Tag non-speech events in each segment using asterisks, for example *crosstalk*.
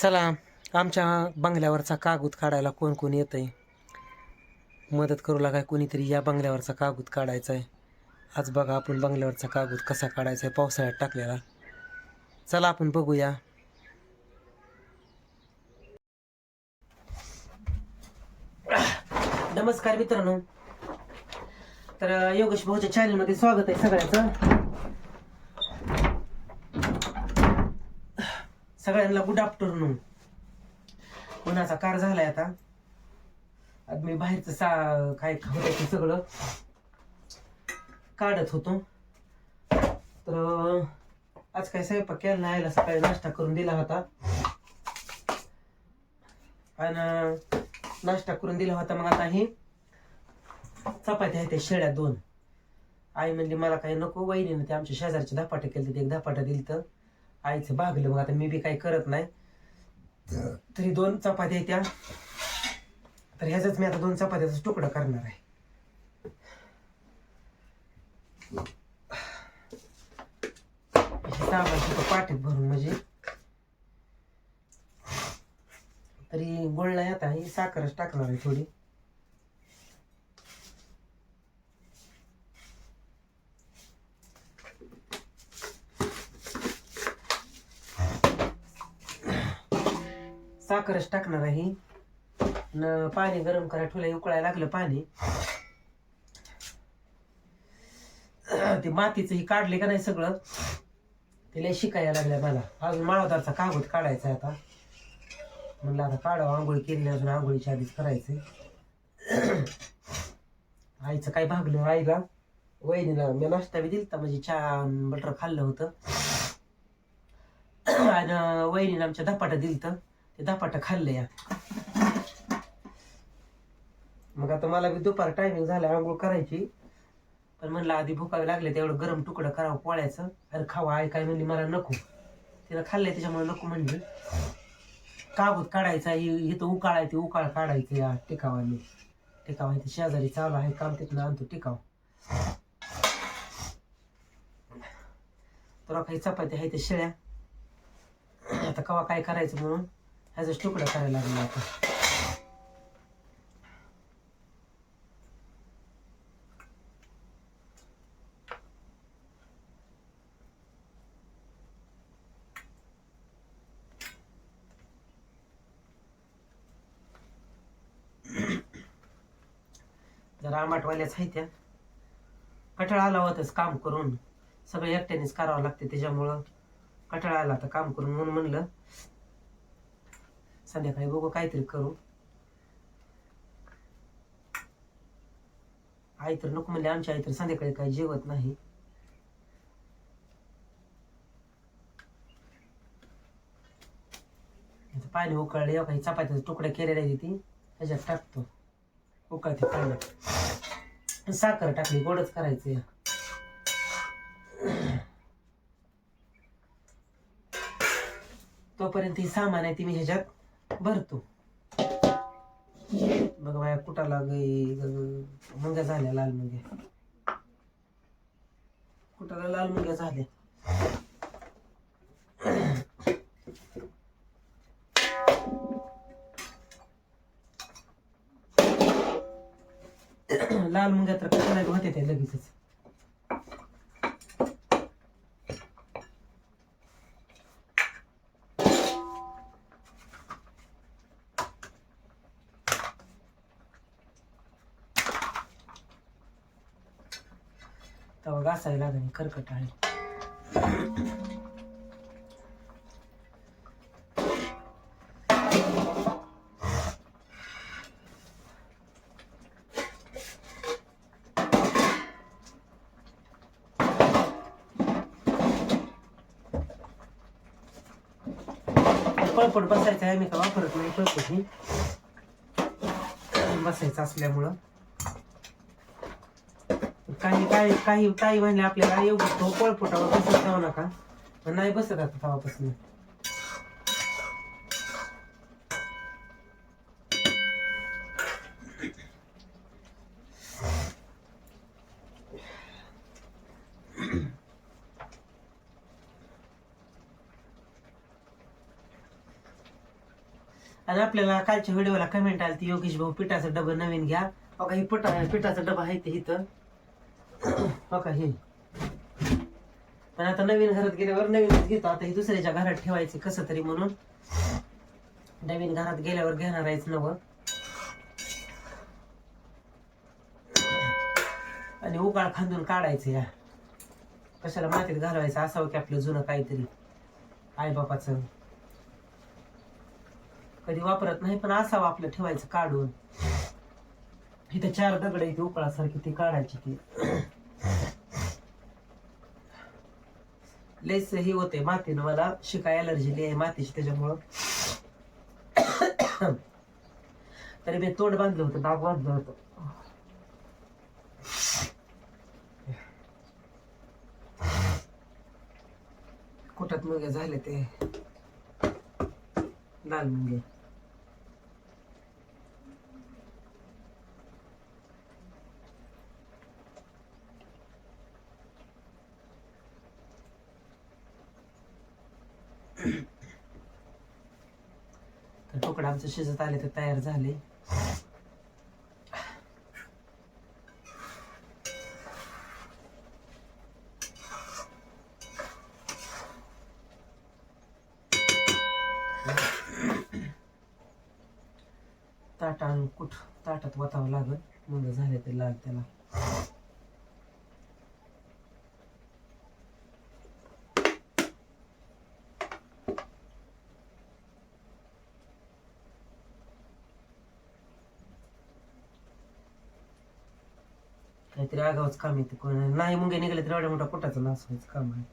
चला आमच्या बंगल्यावरचा कागद काढायला कोण कोण येत आहे मदत करू लागाय कोणीतरी या बंगल्यावरचा कागद काढायचा आहे आज बघा आपण बंगल्यावरचा कागद कसा काढायचा आहे पावसाळ्यात टाकलेला. चला आपण बघूया. नमस्कार मित्रांनो. तर योगेश भाऊच्या चॅनलमध्ये स्वागत आहे सगळ्याचं. सगळ्यांना गुड आफ्टरनून. उन्हाचा कार झालाय आता? आज मी बाहेरचं सा काय खाऊ सगळं. काढत होतो. तर आज काय स्वयंपाक केला नाही सकाळी नाश्ता करून दिला होता. आणि नाश्ता करून दिला होता मग आता हे. चपात्या आहेत त्या शेळ्या दोन. आई म्हणली मला काही नको वहिनीनं ते आमच्या शेजारचे धपाटे केली एक धपाटा दिली तर आईचं भागलं मग आता मी बी काही करत नाही. तरी? दोन चपात्या आहेत त्या. तर ह्याचाच मी आता दोन चपात्याचा तुकडा करणार आहे. सामान पाटीत भरून म्हणजे तरी गोळ नाही आता ही साखरच टाकणार आहे थोडी. साखरच टाकणार आहे. न पाणी गरम करा ठेवलं उकळायला लागलं पाणी. ते मातीचं ही काढले का नाही सगळं ते लय शिकायला लागलं मला. अजून माळवदारचा कागद काढायचा आहे आता. म्हणलं आता काढावं आंघोळी केली अजून आंघोळीच्या आधीच करायचंय. आईचं काय भागलं आईला वहिनीला मी नाश्ता बी दिलता म्हणजे चहा बटर खाल्लं होतं. आणि वहिनीला आमच्या धपाटा दिलतं. धपाटा खाल्लं या. मग आता मला बी दुपार टायमिंग झाला आंघोळ करायची. पण म्हणलं आधी भुकावे लागले तेवढं गरम तुकडं करावं पोळ्याचं. अरे खावा आई काय म्हणली मला नको. तिला खाल्लंय त्याच्यामुळे नको म्हणली. कागद काढायचा इ- इथं उकाळ आहे ते उकाळ काढायचं या टिकावाने. टिकावा इथे शेजारी चालू आहे काम तिथनं आणतो टिकाव. तुला काही चपात्या आहे ते शेळ्या? आता कवा काय करायचं म्हणून? ह्याचा तुकडा करायला लागला आता. जरा आंबाटवाल्याच आहे त्या. कटाळा आला होताच काम करून. सगळं एकट्यानेच करावं लागते त्याच्यामुळं. कटाळा आला तर काम करून म्हणून म्हणलं संध्याकाळी बघू काहीतरी करू. आई तर नको म्हणले आमच्या आई तर संध्याकाळी काही जेवत नाही. पाणी उकळले काही चपात्याचे तुकडे केलेले आहे ती त्याच्यात टाकतो. उकळते पाण्यात साखर टाकली गोडच करायचं तोपर्यंत ही सामान आहे ती मी ह्याच्यात भरतो. बघ बाया कुटाला गई मुंग्या झाल्या लाल मुंग्या. कुटाला लाल मुंग्या झाल्या. लाल मुंग्या तर कशाला होते ते लगेचच. तेव्हा घासायला लागेल कर्कट आहे पळपट बसायचं आहे मी का वापरत नाही पळपट ही बसायचं असल्यामुळं. काही काही काही काही म्हणले आपल्याला येऊ तो पळपटावर बसत जाऊ नका. नाही बसत आता तेव्हापासून. आणि आपल्याला कालच्या व्हिडिओला कमेंट आली ती योगेश भाऊ पिठाचा डबा नवीन घ्या. अगं ही पिठा पिठाचा डबा आहे ते इथं. हो बघा हे. पण आता नवीन घरात गेल्यावर नवीनच घेतो. आता हे दुसऱ्याच्या घरात ठेवायचे कसं तरी म्हणून. नवीन घरात गेल्यावर घेणार आहेच नवं आणि उकाळ खांदून काढायचं या. कशाला मातीत घालवायचं? असावं की आपलं जुनं काहीतरी. आई बापाचं. कधी वापरत नाही पण असावं आपलं ठेवायचं काढून. इथं चार दगड इथे उकळासारखी ती काढायची ती. लयच ही होते मातीनं मला. शिकाय अलर्जी आहे मातीची त्याच्यामुळं. तरी मी तोंड बांधलं होतं नाक बांधलं होतं. कुठत मुगे झाले ते? लाल मुंगे तर तुकडा आमचं शिजत आले तर तयार झाले. ताट आणून कुठ ताटात वतावं लागल. मग झाले ते लाल त्याला. काहीतरी आगावच काम येते कोण. नाही मुंगे निघाले तर एवढ्या मोठा पोटाचं नास व्हायचं काम आहे.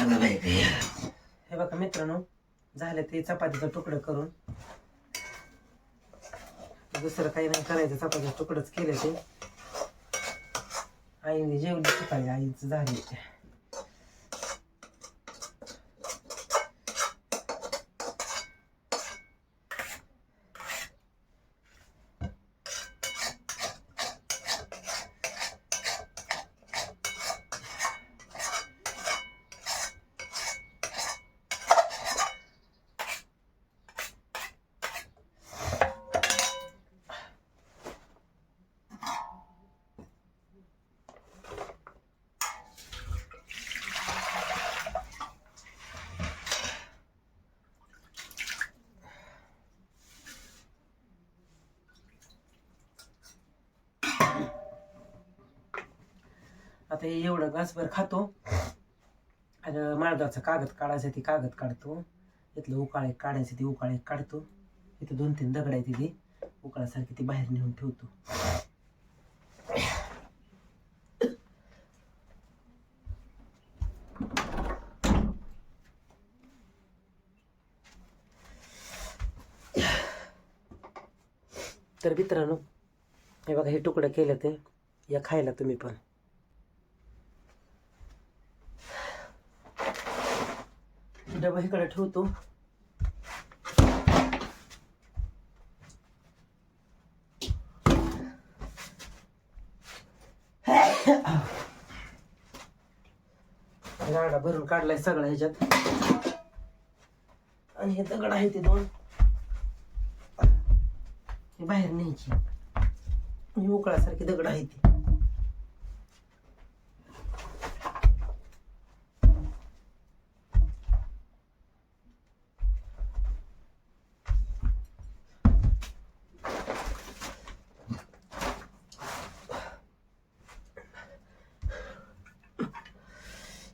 हे बघा मित्रांनो झालं ते चपातीचं तुकडं करून. दुसरं काही नाही करायचं चपातीचं तुकडंच केलं ते. आईने जेवली सकाळी आईचं झाली. आता हे एवढं घासभर खातो. आणि माळगावचा कागद काढायचं ती कागद काढतो. इथलं उकाळे काढायचं ती उकाळे काढतो. इथं दोन तीन दगड आहे ती उकाळासारखी ती बाहेर नेऊन ठेवतो. तर मित्रांनो हे बघा हे तुकडं केलं ते. या खायला तुम्ही पण. डबा इकडे ठेवतो. गाडा भरून काढलाय सगळा ह्याच्यात. आणि हे दगड आहे ते दोन. बाहेर न्यायची. ही उकळासारखी दगड आहे ती.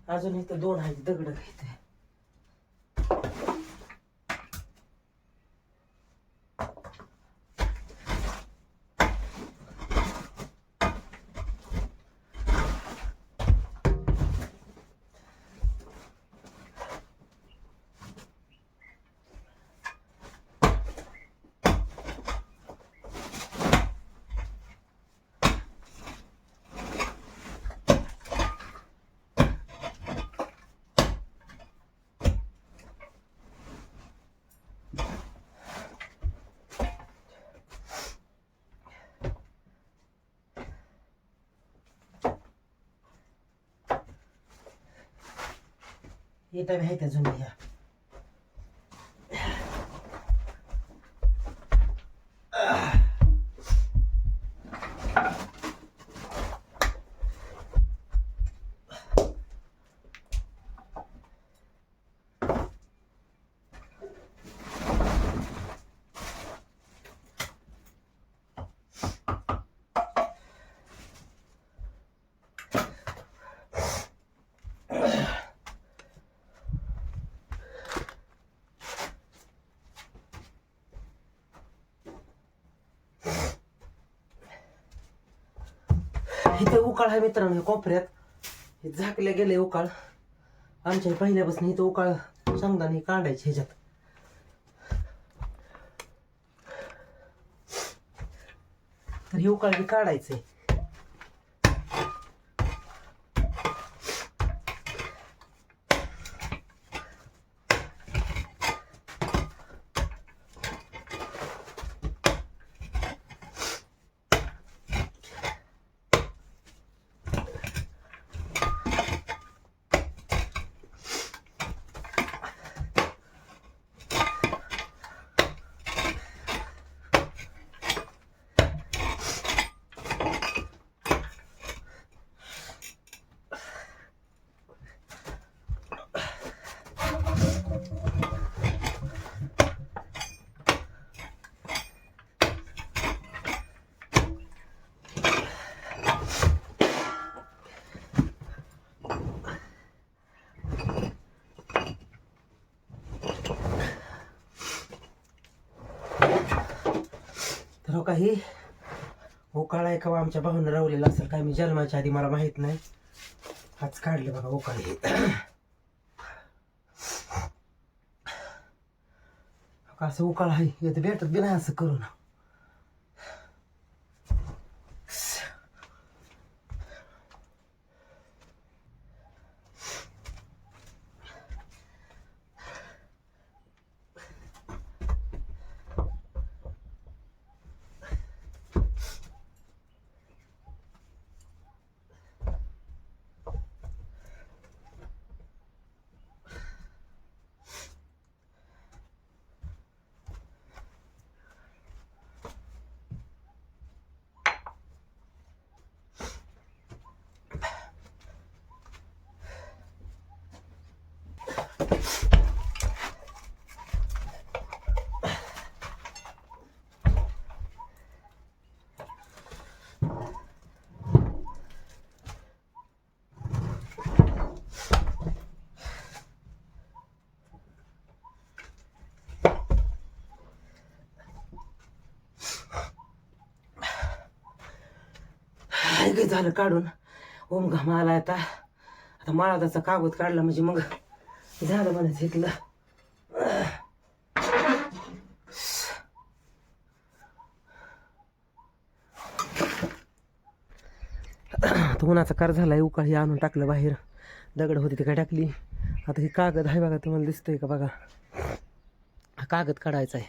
अजून इथं दोन आहेत दगड इथे. येता आहे त्या जुन्या इथं उकाळ आहे मित्रांनो कोपऱ्यात. झाकले गेले उकाळ. आमच्या पहिल्यापासून इथं उकाळ शेंगदाणे काढायचे ह्याच्यात. तर हे उकाळ काढायचंय. हो काही उकाळ आहे का आमच्या भाऊनं रावलेला असेल काय? मी जन्माच्या आधी मला माहीत नाही. आज काढले बघा उकाळ. हे हो का असं उकाळ आहे. येतं भेटत बी नाही असं करून ना. लगेच झालं काढून. ओम घाम आला आता. आता माळादाचा कागद काढला म्हणजे मग झालं म्हणायचं इथलं आता उन्हाचा कार झाला उकाळी आणून टाकलं बाहेर. दगड होती ती काय टाकली. आता ही कागद आहे बघा तुम्हाला दिसतंय का बघा. हा कागद काढायचा आहे.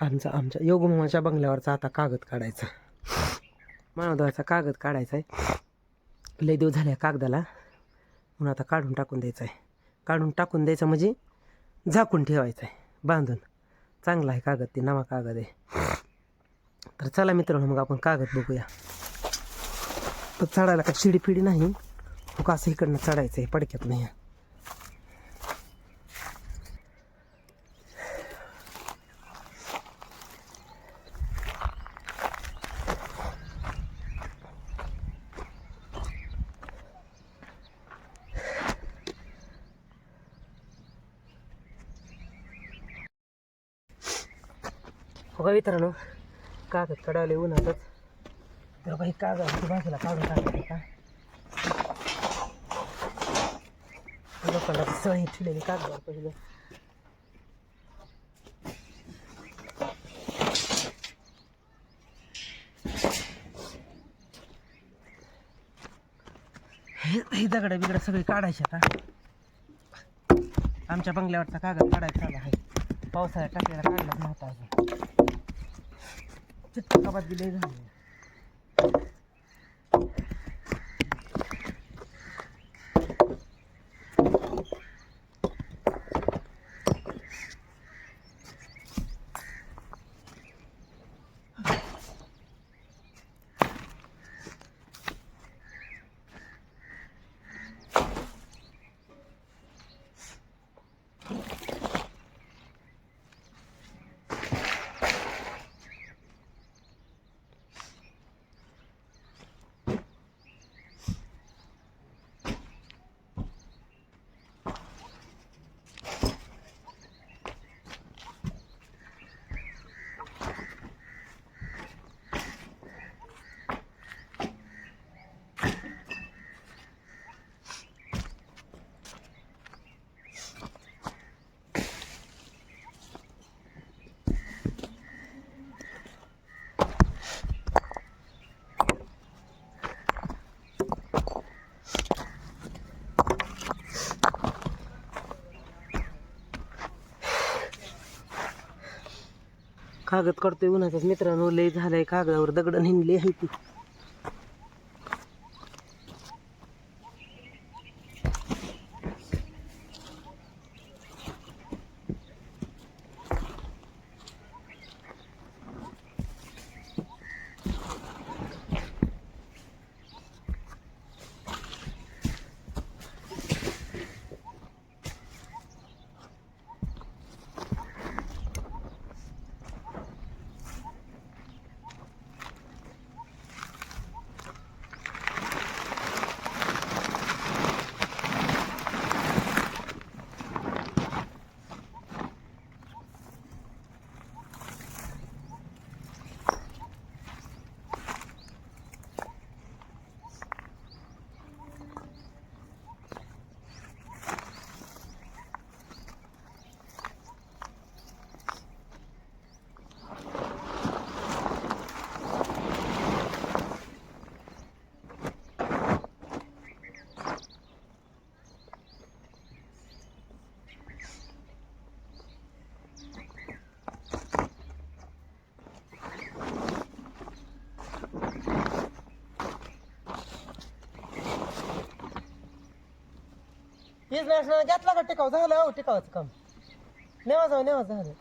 आमचा आमच्या योगमामाच्या बंगल्यावरचा आता कागद काढायचा. मानवदाचा कागद काढायचा आहे लय दिवस झाल्या कागदाला. म्हणून आता काढून टाकून द्यायचा आहे काढून टाकून द्यायचं म्हणजे झाकून ठेवायचं आहे बांधून. चांगला आहे कागद ते नवा कागद आहे. तर चला मित्रांनो मग आपण कागद बघूया. तर चढायला का शिडी फिडी नाही. हो असं इकडनं चढायचं आहे पडक्यात नाही. बघा का मित्रांनो कागद कडावले उन्हातच. तर बाई कागद बाजूला काढून टाकायचं का? लोकांना सही ठेवलेली कागदावर पहिलं. हे दगड बिगड सगळे काढायचे का आमच्या बंगल्यावरचा कागद काढायचा आहे. पावसाळ्यात टाकलेला काढलाच नव्हता अजून. चित्त दिले झाले. कागद काढतोय उन्हाचाच मित्रांनो लय झालंय कागदावर दगड निघले आहे ती. हेच नाही घेतला का टिकाव झालं हो टिकावाचं काम. नेवा जाऊ नेवा झालं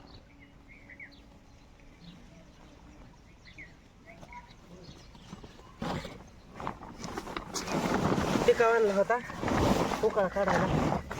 टिकाव आणला होता. उकाळा काढायला.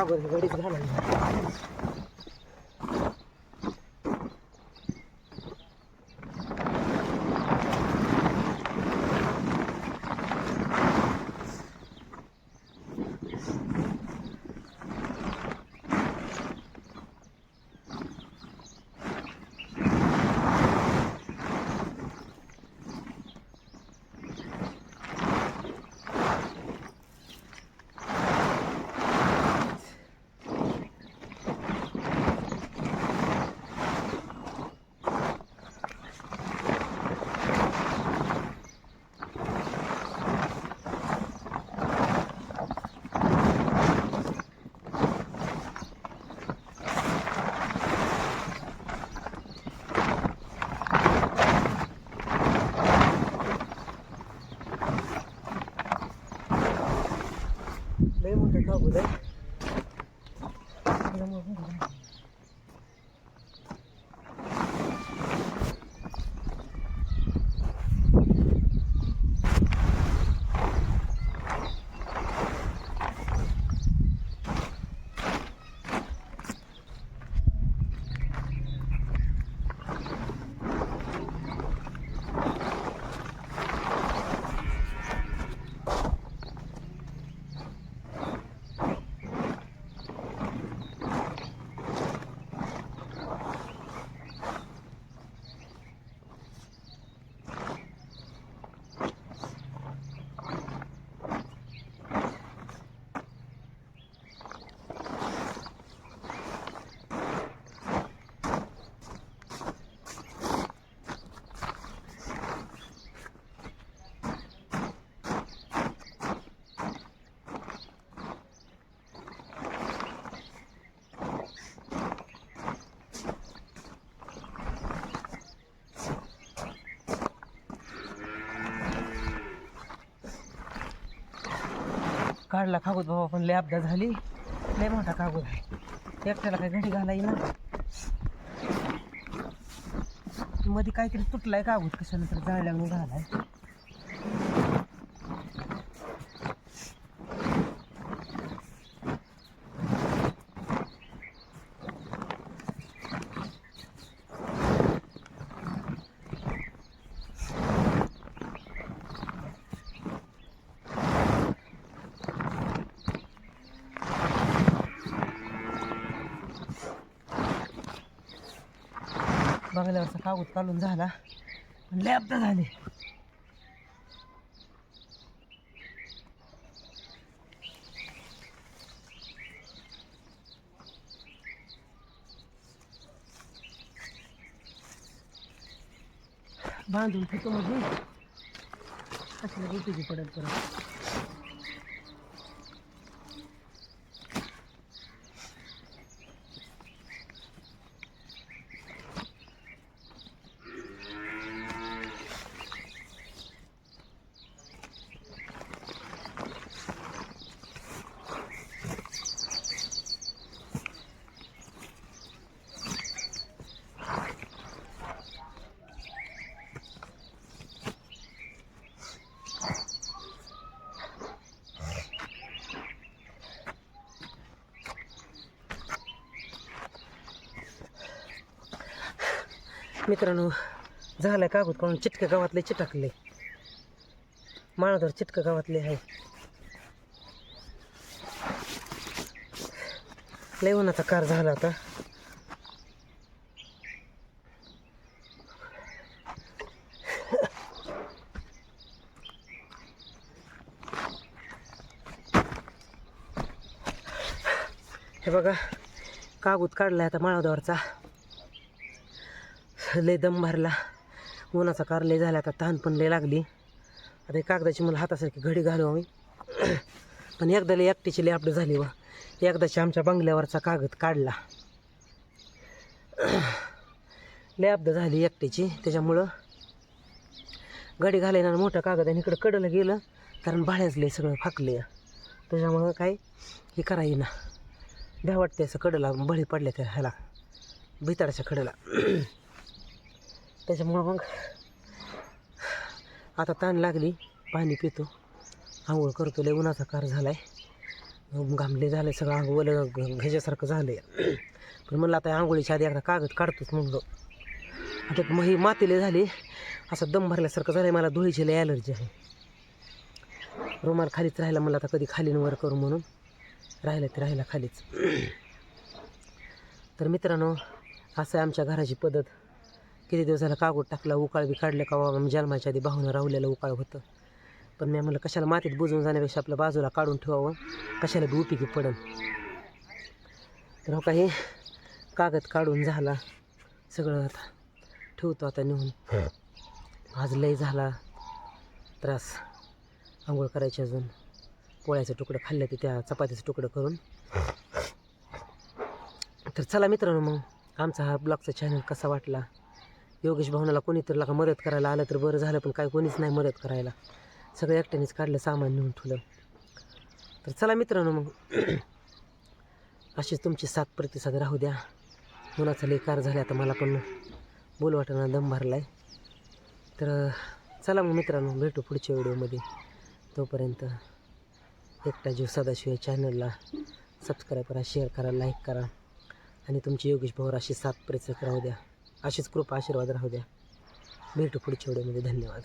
Ah, but what is that? काढला कागद बाबा पण लय अपघात झाली. लय मोठा कागद आहे. एकट्याला काय घडी घालाय ना मध्ये काहीतरी तुटलाय कागद कशानंतर तर घालाय बघायला बघल्यावरचा कागद काढून झाला. पण लय झाले. बांधून ठेवतो म्हणजे कशाला उपयोगी पडेल परत? मित्रांनो झालं कागद काढून चिटकं गावातले चिटकले. माळाधर चिटकं गावातले आहे. लय उन्हाचा कार झाला आता. हे बघा कागद काढला आता माळावरचा लय दम भरला. उन्हाचा कार लय झाला आता तहान पण लय लागली. आता ही कागदाची मला हातासारखी घडी घालू आम्ही. पण एकदा लय एकटीची लय आपलं झाली व एकदाची आमच्या बंगल्यावरचा कागद काढला. लय झाली एकटीची त्याच्यामुळं घडी घालायला मोठा कागद आणि इकडं कडलं गेलं कारण भाड्याचले सगळं फाकले त्याच्यामुळं काय हे करा ना भ्या वाटते असं कडला बळी पडल्या त्या ह्याला भिताडाच्या कडला. त्याच्यामुळं मग आता ताण लागली पाणी पितो. आंघोळ करतो लय उन्हाचा कार झाला आहे घामले झालं सगळं अंग ओलं घ्याच्यासारखं झालं आहे पण म्हणलं आता आंघोळीच्या आधी एकदा कागद काढतोच म्हणलो. आता मग ही मातीले झाली असं दम भरल्यासारखं झालं आहे मला धुळीची लय ॲलर्जी आहे. रुमाल खालीच राहिला मला आता कधी खाली वर करू म्हणून. राहिलं ते राहिला खालीच. तर मित्रांनो असं आहे आमच्या घराची पद्धत. किती दिवस झाला कागद टाकला उकाळ बी काढलं का बाबा जन्माच्या आधी बाहून राहुलेलं उकाळ होतं. पण मी म्हणलं कशाला मातीत बुजवून जाण्यापेक्षा आपल्या बाजूला काढून ठेवावं? कशाला बी उपयोगी पडन? तर हो काही कागद काढून झाला. सगळं आता ठेवतो आता नेऊन. आज लय झाला त्रास. आंघोळ करायची अजून. पोळ्याचं तुकडं खाल्लं ते त्या चपातीचं तुकडं करून. तर चला मित्रांनो मग आमचा हा ब्लॉगचा चॅनल कसा वाटला? योगेश भावनाला कोणीतरी लागा मदत करायला आलं तर बरं झालं पण काय कोणीच नाही मदत करायला. सगळं एकट्यानेच काढलं सामान नेऊन ठेवलं. तर चला मित्रांनो मग. *clears throat* अशीच तुमची साथ प्रतिसाद राहू द्या. मुलाचा लई कार आता मला पण बोल दम भरला आहे तर चला मग मित्रांनो भेटू पुढच्या व्हिडिओमध्ये. तोपर्यंत एकटा जीव सदाशिव या चॅनलला सबस्क्राईब करा शेअर करा लाईक करा. आणि तुमची योगेश भाऊर अशी साथ प्रतिसाद राहू द्या. अशीच कृपा आशीर्वाद राहू द्या. भेटू पुढच्या व्हिडिओमध्ये. धन्यवाद.